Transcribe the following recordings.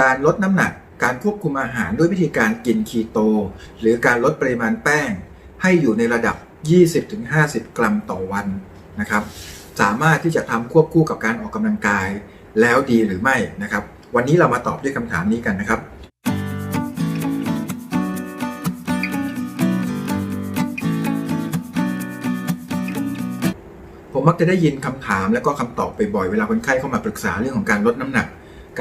การลดน้ำหนัก การควบคุมอาหารด้วยวิธีการกินคีโต หรือการลดปริมาณแป้ง ให้อยู่ในระดับ 20-50 กรัมต่อวันนะครับ สามารถที่จะทำควบคู่กับการออกกำลังกายแล้วดีหรือไม่นะครับ วันนี้เรามาตอบด้วยคำถามนี้กันนะครับผมมักจะได้ยินคำถามและก็คำตอบไปบ่อยเวลาคนไข้เข้ามาปรึกษาเรื่องของการลดน้ำหนัก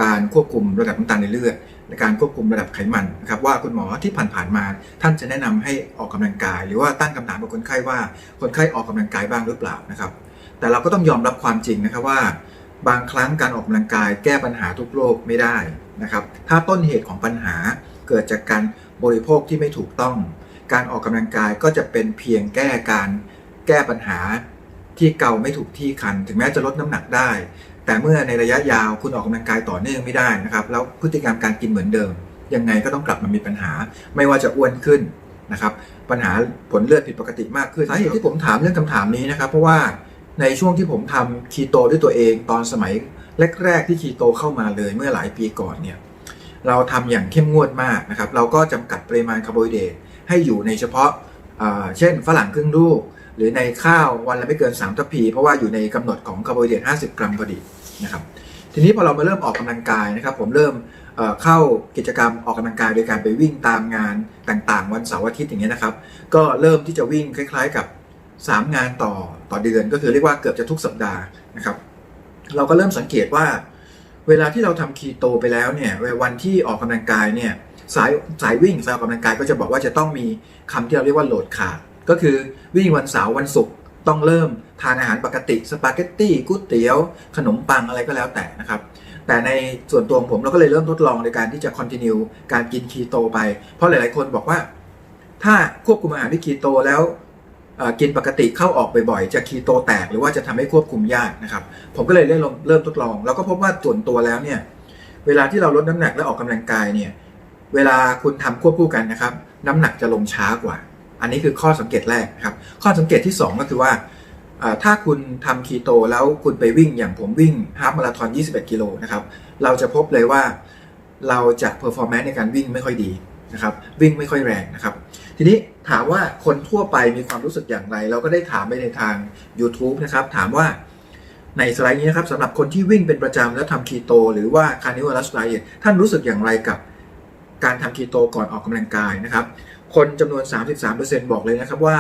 การควบคุมระดับน้ำตาลในเลือดและการควบคุมระดับไขมันนะครับว่าคุณหมอที่ผ่านๆมา ท่านจะแนะนำให้ออกกำลังกาย หรือว่าตั้งคำถามกับคนไข้ว่าคนไข้ออกกำลังกายบ้างหรือเปล่านะครับ แต่เราก็ต้องยอมรับความจริงนะครับว่า บางครั้งการออกกำลังกายแก้ปัญหาทุกโรคไม่ได้นะครับ ถ้าต้นเหตุของปัญหาเกิดจากการบริโภคที่ไม่ถูกต้อง การออกกำลังกายก็จะเป็นเพียงแก้การแก้ปัญหาที่เกาไม่ถูกที่คัน ถึงแม้จะลดน้ำหนักได้ แต่เมื่อในระยะยาวคุณออกกำลังกายต่อเนื่องไม่ได้นะครับแล้วพฤติกรรมการกินเหมือนเดิม ยังไงก็ต้องกลับมามีปัญหา ไม่ว่าจะอ้วนขึ้นนะครับปัญหาผลเลือดผิดปกติมากขึ้นสาเหตุที่ผมถามเรื่องคำถามนี้นะครับ เพราะว่าในช่วงที่ผมทำคีโตด้วยตัวเองตอนสมัยแรก ๆ ที่คีโตเข้ามาเลยเมื่อหลายปีก่อนเนี่ยเราทำอย่างเข้มงวดมากนะครับ เราก็จำกัดปริมาณคาร์โบไฮเดรตให้อยู่ในเฉพาะเช่นฝรั่งครึ่งลูก หรือในข้าววันละไม่เกิน3ทัพพี เพราะว่าอยู่ในกำหนดของคาร์โบไฮเดรต50 กรัมพอดีนะครับทีนี้พอเรามาเริ่มออกกำลังกายนะครับ ผมเริ่มเข้ากิจกรรมออกกำลังกายโดยการไปวิ่งตามงานต่างๆ วันเสาร์อาทิตย์อย่างเงี้ยนะครับ ก็เริ่มที่จะวิ่งคล้ายๆ กับ 3 งานต่อต่อเดือนก็คือเรียกว่าเกือบจะทุกสัปดาห์นะครับ เราก็เริ่มสังเกตว่า เวลาที่เราทำคีโตไปแล้วเนี่ยวันที่ออกกำลังกายเนี่ยสายสายวิ่งสายออกกำลังกายก็จะบอกว่าจะต้องมีคำที่เราเรียกว่าโหลดขาด ก็คือวิ่งวันเสาร์วันศุกร์ต้องเริ่มทานอาหารปกติสปาเกตตี้ก๋วยเตี๋ยว ขนมปังอะไรก็แล้วแต่นะครับ แต่ในส่วนตัวของผมเราก็เลยเริ่มทดลองในการที่จะ continue การกินคีโตไป เพราะหลาย ๆ คนบอกว่า ถ้าควบคุมอาหารด้วยคีโตแล้วกินปกติเข้าออกบ่อยๆจะคีโตแตกหรือว่าจะทำให้ควบคุมยากนะครับ ผมก็เลยเริ่มเริ่มทดลอง แล้วก็พบว่าส่วนตัวแล้วเนี่ยเวลาที่เราลดน้ำหนักและออกกำลังกายเนี่ยเวลาคุณทำควบคู่กันนะครับ น้ำหนักจะลงช้ากว่า อันนี้คือข้อสังเกตแรกครับ ข้อสังเกตที่ 2 ก็คือว่า ถ้าคุณทำคีโตแล้วคุณไปวิ่งอย่างผมวิ่งฮาล์ฟมาราธอน 21 กิโลนะครับ เราจะพบเลยว่าเราจะเพอร์ฟอร์แมนซ์ในการวิ่งไม่ค่อยดีนะครับ วิ่งไม่ค่อยแรงนะครับ ทีนี้ถามว่าคนทั่วไปมีความรู้สึกอย่างไร เราก็ได้ถามไปในทาง YouTube นะครับ ถามว่าในสไลด์นี้นะครับสำหรับคนที่วิ่งเป็นประจำแล้วทำคีโต หรือว่า carnivorous diet ท่านรู้สึกอย่างไรกับการทำคีโตก่อนออกกำลังกายนะครับคนจำนวน 33%บอกเลยนะครับว่า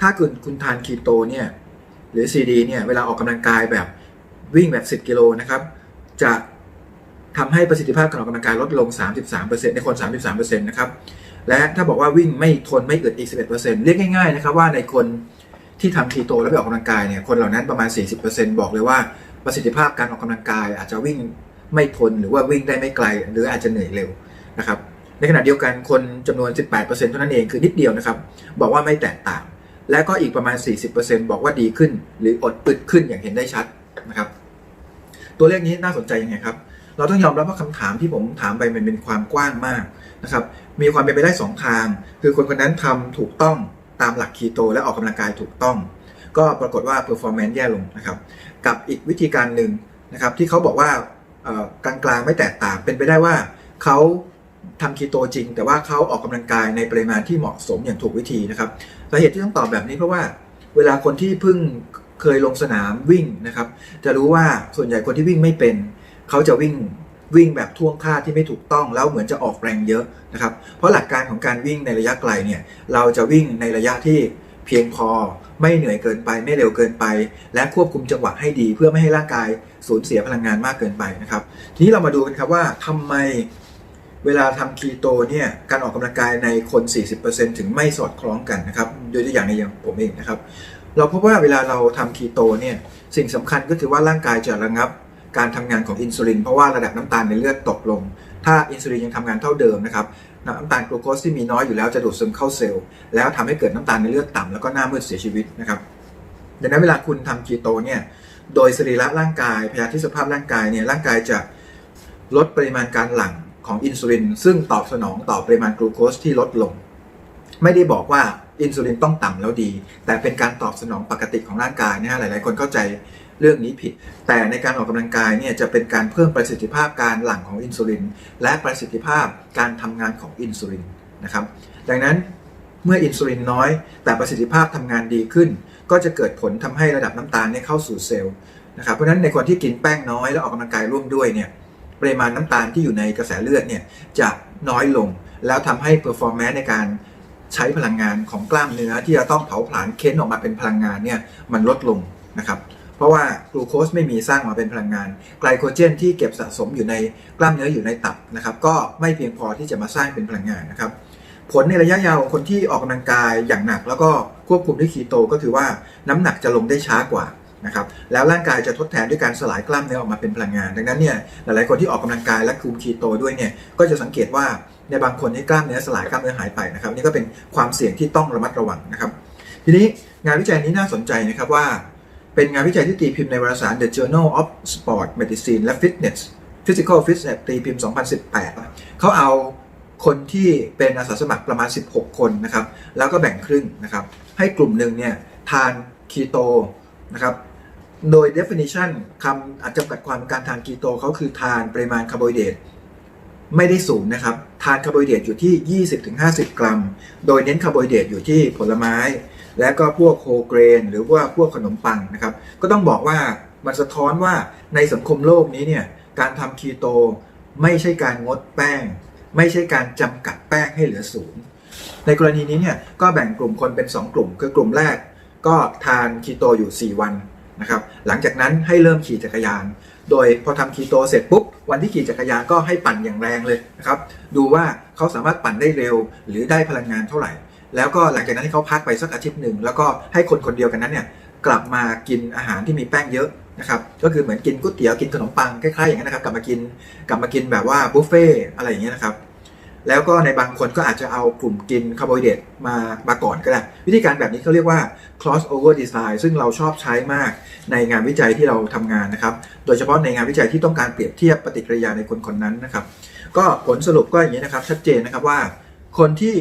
ถ้าคุณคุณทานคีโตเนี่ยหรือ CD เนี่ยเวลาออกกำลังกายแบบวิ่งแบบ 10 กิโลนะครับจะทำให้ประสิทธิภาพการออกกำลังกายลดลง 33%ในคน 33%นะครับและถ้าบอกว่าวิ่งไม่ทนไม่อึดอีก 11%เรียกง่ายๆนะครับว่าในคนที่ทำคีโตแล้วไปออกกำลังกายเนี่ยคนเหล่านั้นประมาณ 40%บอกเลยว่าประสิทธิภาพการออกกำลังกาย อาจจะวิ่งไม่ทนหรือว่าวิ่งได้ไม่ไกล หรืออาจจะเหนื่อยเร็วนะครับ ในขณะเดียวกันคนจำนวน 18%เท่านั้นเองคือนิดเดียวนะครับ บอกว่าไม่แตกต่าง และก็อีกประมาณ 40%บอกว่าดีขึ้น หรืออดอึดขึ้นอย่างเห็นได้ชัดนะครับ ตัวเลขนี้น่าสนใจยังไงครับ เราต้องยอมรับว่าคำถามที่ผมถามไปมันเป็นความกว้างมากนะครับ มีความเป็นไปได้ 2 ทาง คือคนคนนั้นทำถูกต้องตามหลักคีโต และออกกำลังกายถูกต้อง ก็ปรากฏว่า performance แย่ลงนะครับ กับอีกวิธีการหนึ่งนะครับที่เขาบอกว่ากลางๆไม่แตกต่างเป็นไปได้ว่าเขา ทำคีโตจริง แต่ว่าเขาออกกำลังกายในปริมาณที่เหมาะสมอย่างถูกวิธีนะครับสาเหตุที่ต้องตอบแบบนี้เพราะว่าเวลาคนที่เพิ่งเคยลงสนามวิ่งนะครับ จะรู้ว่าส่วนใหญ่คนที่วิ่งไม่เป็น เขาจะวิ่งวิ่งแบบท่วงท่าที่ไม่ถูกต้องแล้วเหมือนจะออกแรงเยอะนะครับ เพราะหลักการของการวิ่งในระยะไกลเนี่ยเราจะวิ่งในระยะที่เพียงพอไม่เหนื่อยเกินไป ไม่เร็วเกินไป และควบคุมจังหวะให้ดี เพื่อไม่ให้ร่างกายสูญเสียพลังงานมากเกินไปนะครับ ทีนี้เรามาดูกันครับว่าทำไม เวลาทำคีโตเนี่ยการออกกำลังกายในคน 40%ถึงไม่สอดคล้องกันนะครับโดยตัวอย่างในอย่างผมเองนะครับ เราพบว่าเวลาเราทำคีโตเนี่ยสิ่งสำคัญก็คือว่าร่างกายจะระงับการทำงานของอินซูลิน เพราะว่าระดับน้ำตาลในเลือดตกลง ถ้าอินซูลินยังทำงานเท่าเดิมนะครับน้ำตาลกลูโคสที่มีน้อยอยู่แล้วจะดูดซึมเข้าเซลล์แล้วทำให้เกิดน้ำตาลในเลือดต่ำแล้วก็หน้ามืดเสียชีวิตนะครับดังนั้นเวลาคุณทำคีโตเนี่ยโดยสรีระร่างกายพยาธิสภาพร่างกายเนี่ยร่างกายจะลดปริมาณการหลั่ง ของอินซูลินซึ่งตอบสนองต่อปริมาณกลูโคสที่ลดลง ไม่ได้บอกว่าอินซูลินต้องต่ำแล้วดี แต่เป็นการตอบสนองปกติของร่างกายนะฮะหลายๆ คนเข้าใจเรื่องนี้ผิด แต่ในการออกกำลังกายเนี่ยจะเป็นการเพิ่มประสิทธิภาพการหลั่งของอินซูลิน และประสิทธิภาพการทำงานของอินซูลินนะครับ ดังนั้นเมื่ออินซูลินน้อย แต่ประสิทธิภาพทำงานดีขึ้น ก็จะเกิดผลทำให้ระดับน้ำตาลเนี่ยเข้าสู่เซลล์นะครับ เพราะฉะนั้นในคนที่กินแป้งน้อยแล้วออกกำลังกายร่วมด้วยเนี่ย ปริมาณน้ำตาลที่อยู่ในกระแสเลือดเนี่ยจะน้อยลง แล้วทำให้เพอร์ฟอร์แมนซ์ในการใช้พลังงานของกล้ามเนื้อที่จะต้องเผาผลาญเค้นออกมาเป็นพลังงานเนี่ยมันลดลงนะครับเพราะว่ากลูโคสไม่มีสร้างมาเป็นพลังงาน ไกลโคเจนที่เก็บสะสมอยู่ในกล้ามเนื้ออยู่ในตับนะครับก็ไม่เพียงพอที่จะมาสร้างเป็นพลังงานนะครับผลในระยะยาวของคนที่ออกกำลังกายอย่างหนัก แล้วก็ควบคุมด้วยคีโตก็คือว่าน้ำหนักจะลงได้ช้ากว่า นะครับแล้วร่างกายจะทดแทนด้วยการสลายกล้ามเนื้อออกมาเป็นพลังงาน ดังนั้นเนี่ยหลายๆคนที่ออกกำลังกายและคุมคีโตด้วยเนี่ยก็จะสังเกตว่าในบางคนที่กล้ามเนื้อสลายกล้ามเนื้อหายไปนะครับนี่ก็เป็นความเสี่ยงที่ต้องระมัดระวังนะครับทีนี้งานวิจัยนี้น่าสนใจนะครับว่า เป็นงานวิจัยที่ตีพิมพ์ในวารสาร The Journal of Sport Medicine และ Fitness Physical Fitness ตีพิมพ์ 2018 เขาเอาคนที่เป็นอาสาสมัครประมาณ 16 คนนะครับแล้วก็แบ่งครึ่งนะครับให้กลุ่มหนึ่งเนี่ยทานคีโตนะครับ โดย definition คำอจจำกัดความการทานคีโตเขาคือทานปริมาณคาร์โบไฮเดรตไม่ได้สูงนะครับ ทานคาร์โบไฮเดรตอยู่ที่ 20-50 กรัม โดยเน้นคาร์โบไฮเดรตอยู่ที่ผลไม้ และก็พวกโฮเกรน หรือว่าพวกขนมปังนะครับ ก็ต้องบอกว่ามันสะท้อนว่าในสังคมโลกนี้เนี่ยการทำคีโตไม่ใช่การงดแป้ง ไม่ใช่การจำกัดแป้งให้เหลือศูนย์ในกรณีนี้เนี่ยก็แบ่งกลุ่มคนเป็น 2 กลุ่ม คือกลุ่มแรกก็ทานคีโตอยู่ 4 วัน นะครับหลังจากนั้นให้เริ่มขี่จักรยาน โดยพอทำคีโตเสร็จปุ๊บวันที่ขี่จักรยานก็ให้ปั่นอย่างแรงเลยนะครับดูว่าเขาสามารถปั่นได้เร็ว หรือได้พลังงานเท่าไหร่ แล้วก็หลังจากนั้นให้เขาพักไปสักอาทิตย์หนึ่งแล้วก็ให้คนคนเดียวกันนั้นเนี่ยกลับมากินอาหารที่มีแป้งเยอะนะครับก็คือเหมือนกินก๋วยเตี๋ยวกินขนมปังคล้ายๆอย่างนั้นนะครับ กลับมากินกลับมากินแบบว่าบุฟเฟ่ต์อะไรอย่างเงี้ยนะครับ แล้วก็ในบางคนก็อาจจะเอากลุ่มกินคาร์โบไฮเดรตมามาก่อนก็ได้ วิธีการแบบนี้เขาเรียกว่า cross over design ซึ่งเราชอบใช้มากในงานวิจัยที่เราทำงานนะครับ โดยเฉพาะในงานวิจัยที่ต้องการเปรียบเทียบปฏิกิริยาในคนคนนั้นนะครับ ก็ผลสรุปก็อย่างนี้นะครับ ชัดเจนนะครับว่า คนที่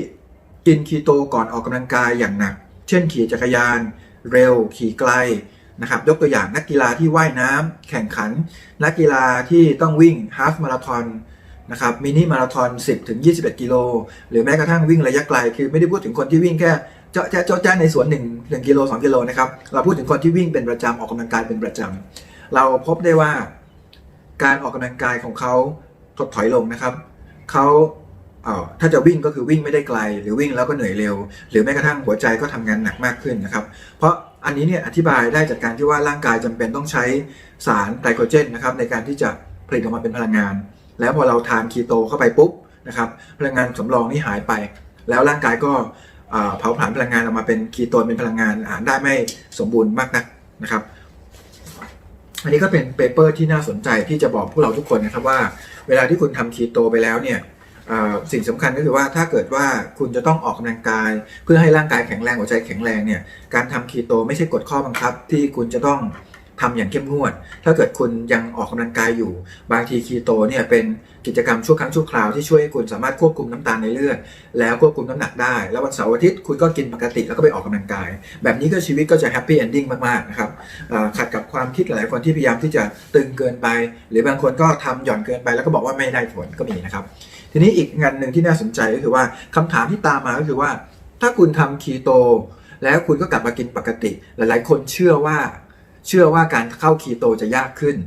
กินคีโตก่อนออกกำลังกายอย่างหนัก เช่นขี่จักรยาน เร็ว ขี่ไกลนะครับยกตัวอย่างนักกีฬาที่ว่ายน้ำแข่งขัน นักกีฬาที่ต้องวิ่งฮาฟมาราธอน นะครับมินิมาราธอน 10 ถึง 21 กิโล หรือแม้กระทั่งวิ่งระยะไกล คือไม่ได้พูดถึงคนที่วิ่งแค่เจาะแจ๊ะจะแจ๊ะในสวน1 1กิโล2กิโลนะครับเราพูดถึงคนที่วิ่งเป็นประจำออกกำลังกายเป็นประจำเราพบได้ว่าการออกกำลังกายของเขาถดถอยลงนะครับเขาเออถ้าจะวิ่งก็คือวิ่งไม่ได้ไกล หรือวิ่งแล้วก็เหนื่อยเร็ว หรือแม้กระทั่งหัวใจก็ทำงานหนักมากขึ้นนะครับ เพราะอันนี้เนี่ยอธิบายได้จากการที่ว่าร่างกายจำเป็นต้องใช้สารไกลโคเจนนะครับในการที่จะผลิตออกมาเป็นพลังงาน แล้วพอเราทานคีโตเข้าไปปุ๊บนะครับพลังงานสำรองนี่หายไป แล้วร่างกายก็เผาผลาญพลังงานออกมาเป็นคีโตนเป็นพลังงานอ่านได้ไม่สมบูรณ์มากนักนะครับ อันนี้ก็เป็นเปเปอร์ที่น่าสนใจที่จะบอกพวกเราทุกคนนะครับว่า เวลาที่คุณทำคีโตไปแล้วเนี่ยสิ่งสำคัญก็คือว่าถ้าเกิดว่าคุณจะต้องออกกำลังกาย เพื่อให้ร่างกายแข็งแรงหัวใจแข็งแรงเนี่ยการทำคีโตไม่ใช่กฎข้อบังคับที่คุณจะต้อง ทำอย่างเข้มงวด ถ้าเกิดคุณยังออกกำลังกายอยู่ บางทีคีโตเนี่ยเป็นกิจกรรมชั่วครั้งชั่วคราวที่ช่วยให้คุณสามารถควบคุมน้ำตาลในเลือด แล้วควบคุมน้ำหนักได้ แล้ววันเสาร์อาทิตย์คุณก็กินปกติแล้วก็ไปออกกำลังกาย แบบนี้ก็ชีวิตก็จะแฮปปี้เอนดิ้งมากๆนะครับขัดกับความคิดหลายคนที่พยายามที่จะตึงเกินไป หรือบางคนก็ทำหย่อนเกินไป แล้วก็บอกว่าไม่ได้ผลก็มีนะครับ ทีนี้อีกงานหนึ่งที่น่าสนใจก็คือว่าคำถามที่ตามมาก็คือว่า ถ้าคุณทำคีโตแล้วคุณก็กลับมากินปกติ หลาย ๆ คนเชื่อว่า เชื่อว่าการเข้าคีโตจะยากขึ้น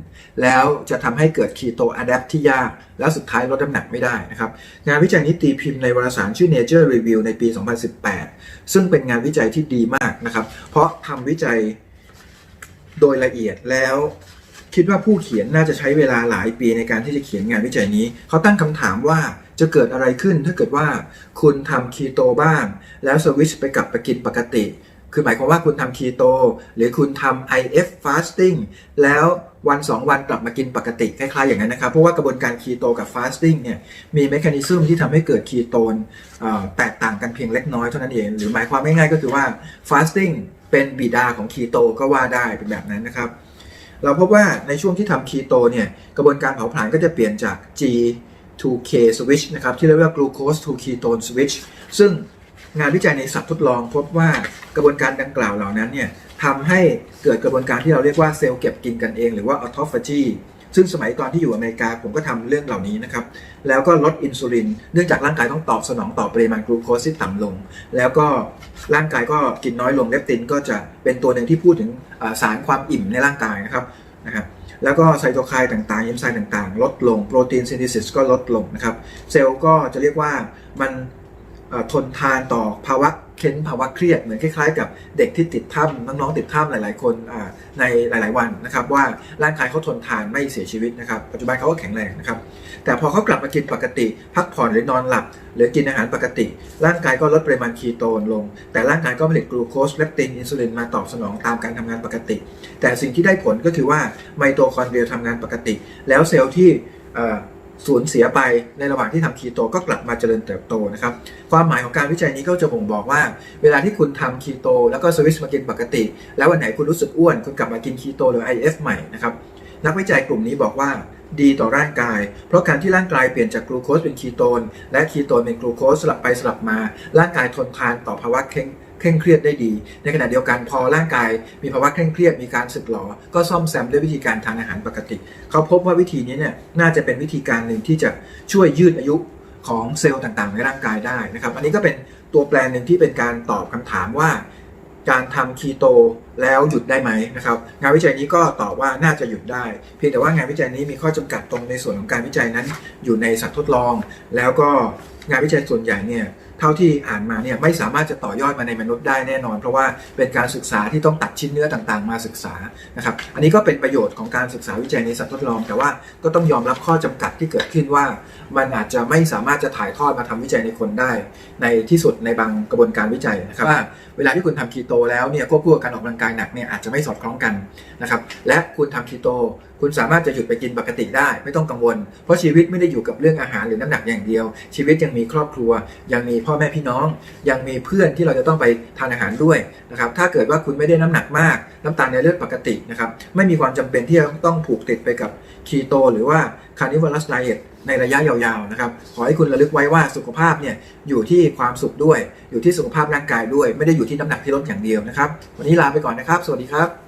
แล้วจะทำให้เกิดคีโตอะแดปที่ยาก แล้วสุดท้ายลดน้ำหนักไม่ได้นะครับ งานวิจัยนี้ตีพิมพ์ในวารสารชื่อ Nature Review ในปี 2018 ซึ่งเป็นงานวิจัยที่ดีมากนะครับ เพราะทำวิจัยโดยละเอียดแล้วคิดว่าผู้เขียนน่าจะใช้เวลาหลายปีในการที่จะเขียนงานวิจัยนี้ เขาตั้งคำถามว่าจะเกิดอะไรขึ้นถ้าเกิดว่าคุณทำคีโตบ้าง แล้วสวิตชไปกลับไปกินปกติ คือหมายความว่าคุณทำคีโตหรือคุณทำ IF fasting แล้ววัน 2 วันกลับมากินปกติคล้ายๆอย่างนั้นนะครับ เพราะว่ากระบวนการคีโตกับ fasting เนี่ยมีเมคานิซึมที่ทำให้เกิดคีโตนแตกต่างกันเพียงเล็กน้อยเท่านั้นเอง หรือหมายความง่ายๆก็คือว่า fasting เป็นบิดาของคีโตก็ว่าได้เป็นแบบนั้นนะครับ เราพบว่าในช่วงที่ทำคีโตเนี่ยกระบวนการเผาผลาญก็จะเปลี่ยนจาก G to K switch นะครับที่เรียกว่า glucose to ketone switch ซึ่ง งานวิจัยในสัตว์ทดลองพบว่ากระบวนการดังกล่าวเหล่านั้นเนี่ยทำให้เกิดกระบวนการที่เราเรียกว่าเซลล์เก็บกินกันเองหรือว่าออโตฟาจีซึ่งสมัยตอนที่อยู่อเมริกาผมก็ทำเรื่องเหล่านี้นะครับ แล้วก็ลดอินซูลิน เนื่องจากร่างกายต้องตอบสนองต่อปริมาณกลูโคสที่ต่ำลง แล้วก็ร่างกายก็กินน้อยลงเลปตินก็จะเป็นตัวหนึ่งที่พูดถึงสารความอิ่มในร่างกายนะครับนะครับแล้วก็ไซโตไคน์ต่างๆเอนไซม์ต่างๆ ลดลง โปรตีนซินธิซิสก็ลดลงนะครับ เซลล์ก็จะเรียกว่ามัน ทนทานต่อภาวะเค้นภาวะเครียดเหมือนคล้ายๆ กับเด็กที่ติดถ้ำน้องๆติดถ้ำหลาย ๆ คนในหลาย ๆ วันนะครับว่าร่างกายเขาทนทานไม่เสียชีวิตนะครับปัจจุบันเขาก็แข็งแรงนะครับแต่พอเขากลับมากินปกติ พักผ่อนหรือนอนหลับ หรือกินอาหารปกติ ร่างกายก็ลดปริมาณคีโตนลง แต่ร่างกายก็ผลิตกลูโคสเลปตินอินซูลินมาตอบสนองตามการทำงานปกติ แต่สิ่งที่ได้ผลก็คือว่าไมโตคอนเดรียทำงานปกติ แล้วเซลล์ที่ สูญเสียไปในระหว่างที่ทำคีโตก็กลับมาเจริญเติบโตนะครับความหมายของการวิจัยนี้ก็จะบ่งบอกว่า เวลาที่คุณทำคีโตแล้วก็สวิชมากินปกติ แล้ววันไหนคุณรู้สึกอ้วน คุณกลับมากินคีโตหรือ IF ใหม่นะครับนักวิจัยกลุ่มนี้บอกว่าดีต่อร่างกาย เพราะการที่ร่างกายเปลี่ยนจากกลูโคสเป็นคีโตน และคีโตนเป็นกลูโคสสลับไปสลับมา ร่างกายทนทานต่อภาวะเคร่ง เคร่งเครียดได้ดี ในขณะเดียวกันพอร่างกายมีภาวะเคร่งเครียดมีการสึกหรอ ก็ซ่อมแซมด้วยวิธีการทานอาหารปกติ เขาพบว่าวิธีนี้เนี่ยน่าจะเป็นวิธีการหนึ่งที่จะช่วยยืดอายุของเซลล์ต่างๆ ในร่างกายได้นะครับ อันนี้ก็เป็นตัวแปรหนึ่งที่เป็นการตอบคำถามว่า การทำคีโตแล้วหยุดได้ไหมนะครับ งานวิจัยนี้ก็ตอบว่าน่าจะหยุดได้ เพียงแต่ว่างานวิจัยนี้มีข้อจำกัดตรงในส่วนของการวิจัยนั้น อยู่ในสัตว์ทดลอง แล้วก็งานวิจัยส่วนใหญ่เนี่ย ท่าที่อ่านมาเนี่ยไม่สามารถจะต่อยอดมาในมนุษย์ได้แน่นอน เพราะว่าเป็นการศึกษาที่ต้องตัดชิ้นเนื้อต่างๆ มาศึกษานะครับอันนี้ก็เป็นประโยชน์ของการศึกษาวิจัยในสัตว์ทดลอง แต่ว่าก็ต้องยอมรับข้อจำกัดที่เกิดขึ้นว่า มันอาจจะไม่สามารถจะถ่ายทอดมาทำวิจัยในคนได้ ในที่สุดในบางกระบวนการวิจัยนะครับว่าเวลาที่คุณทำคีโตแล้วเนี่ยควบคู่กับการออกกำลังกายหนักเนี่ยอาจจะไม่สอดคล้องกันนะครับและคุณทำคีโต คุณสามารถจะหยุดไปกินปกติได้ไม่ต้องกังวล เพราะชีวิตไม่ได้อยู่กับเรื่องอาหารหรือน้ำหนักอย่างเดียว ชีวิตยังมีครอบครัว ยังมีพ่อแม่พี่น้อง ยังมีเพื่อนที่เราจะต้องไปทานอาหารด้วยนะครับถ้าเกิดว่าคุณไม่ได้น้ำหนักมาก น้ำตาลในเลือดปกตินะครับไม่มีความจำเป็นที่จะต้องผูกติดไปกับคีโตหรือว่าคาร์นิว r ลัสไดเอทในระยะยาวๆนะครับ ขอให้คุณระลึกไว้ว่าสุขภาพเนี่ยอยู่ที่ความสุขด้วย อยู่ที่สุขภาพร่างกายด้วย ไม่ได้อยู่ที่น้ำหนักที่ลดอย่างเดียวนะครับ วันนี้ลาไปก่อนนะครับ สวัสดีครับ